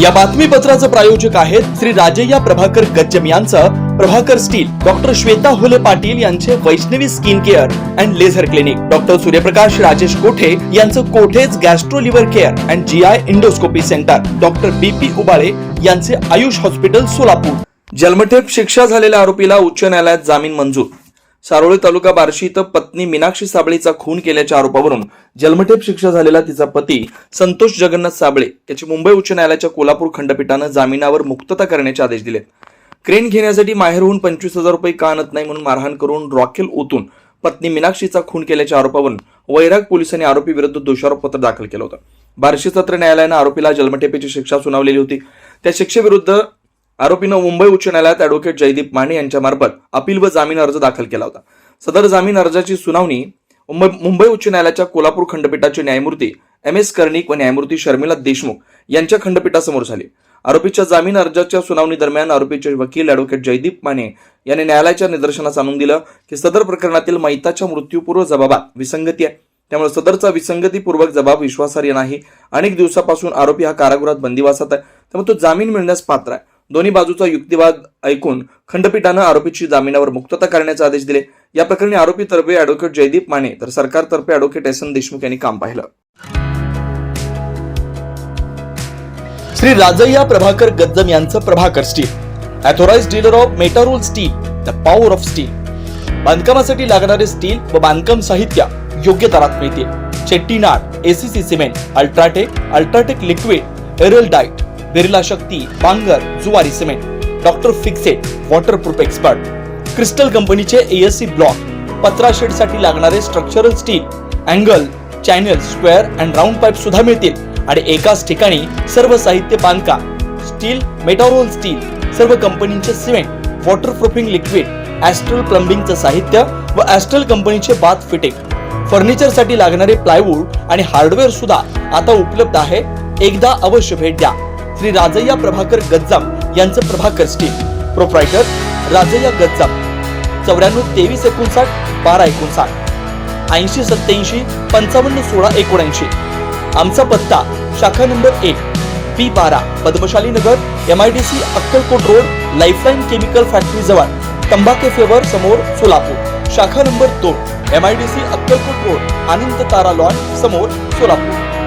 या बातमीपत्राचं प्रायोजक आहेत श्री राजय्या प्रभाकर गज्जम यांचं. प्रभाकर स्टील डॉक्टर श्वेता होले पाटील यांचे Vaishnavi skin care and laser clinic. Doctor Suryaprakash Rajesh Kothe यांचं Kothe's gastro liver care and G I endoscopy centre. Doctor B P Ubale यांचे Ayush hospital Solapur. जन्मठेप शिक्षा झालेल्या आरोपीला उच्च न्यायालयात जामीन मंजूर. सारोळी तालुका बार्शी इथं पत्नी मीनाक्षी साबळेचा खून केल्याच्या आरोपावरून जन्मठेप शिक्षा झालेला तिचा पती संतोष जगन्नाथ साबळे याची मुंबई उच्च न्यायालयाच्या कोल्हापूर खंडपीठानं जामिनावर मुक्तता करण्याचे आदेश दिले क्रेन घेण्यासाठी माहेरहून पंचवीस हजार रुपये का आणत नाही म्हणून मारहाण करून रॉकेल ओतून पत्नी मीनाक्षीचा खून केल्याच्या आरोपावरून वैराग पोलिसांनी आरोपी विरुद्ध दोषारोपपत्र दाखल केलं होतं. बार्शी सत्र न्यायालयानं आरोपीला जन्मठेपेची शिक्षा सुनावलेली होती. त्या शिक्षेविरुद्ध आरोपीनं मुंबई उच्च न्यायालयात अॅडव्होकेट जयदीप माने यांच्यामार्फत अपील व जामीन अर्ज दाखल केला होता. सदर जामीन अर्जाची सुनावणी मुंबई मुंबई उच्च न्यायालयाच्या कोल्हापूर खंडपीठाचे न्यायमूर्ती एम एस कर्णिक व न्यायमूर्ती शर्मिला देशमुख यांच्या खंडपीठासमोर झाली. आरोपीच्या जामीन अर्जाच्या सुनावणी दरम्यान आरोपीचे वकील अॅडव्होकेट जयदीप माने यांनी न्यायालयाच्या निदर्शनास आणून दिलं की सदर प्रकरणातील मैताच्या मृत्यूपूर्व जबाबात विसंगती आहे. त्यामुळे सदरचा विसंगतीपूर्वक जबाब विश्वासार्ह नाही. अनेक दिवसापासून आरोपी हा कारागृहात बंदिवासात आहे. त्यामुळे तो जामीन मिळण्यास पात्र आहे. दोन्ही बाजूचा युक्तिवाद ऐकून खंडपीठानं आरोपीची जामिनावर मुक्तता करण्याचे आदेश दिले. या प्रकरणी आरोपीतर्फे अॅडव्होकेट जयदीप माने तर सरकारतर्फे अॅडव्होकेट एस एन देशमुख यांनी काम पाहिलं. श्री राजय्या प्रभाकर गज्जम यांचं Prabhakar steel. Authorised dealer of Metarol steel the power of steel बांधकामासाठी लागणारे स्टील व बांधकाम साहित्य योग्य दरात मिळतील. Chettinad ACC cement UltraTech UltraTech liquid एरल diet Birla Shakti Bangar Zuari cement doctor Fixit waterproof expert crystal कंपनीचे एएससी ब्लॉक पत्रा शेडसाठी लागणारे structural steel angle channel square and round pipe सुद्धा मिळतील. आणि एकाच ठिकाणी सर्व साहित्य बांधकाम स्टील मेटारोल स्टील सर्व कंपनीचे सिमेंट वॉटरप्रूफिंग लिक्विड ॲस्ट्रल प्लंबिंगचं साहित्य व ॲस्ट्रल कंपनीचे बाथ फिटिंग फर्निचरसाठी लागणारे प्लायवूड आणि हार्डवेअर सुद्धा आता उपलब्ध आहे. एकदा अवश्य भेट द्या. श्री राजय्या प्रभाकर गज्जाम यांचं प्रभाकर स्टील प्रोप्रायटर राजय्या गज्जाम. चौऱ्याण्णव तेवीस एकोणसाठ बारा एकोणसाठ. ऐंशी सत्याऐंशी पंचावन्न सोळा एकोणऐंशी. आमचा पत्ता शाखा नंबर एक पी बारा Padmashali Nagar M I D C Akkalkot road lifeline chemical factory जवळ तंबाखे फेवर समोर सोलापूर. शाखा नंबर दोन M I D C Akkalkot road Anand Tara lawn समोर सोलापूर.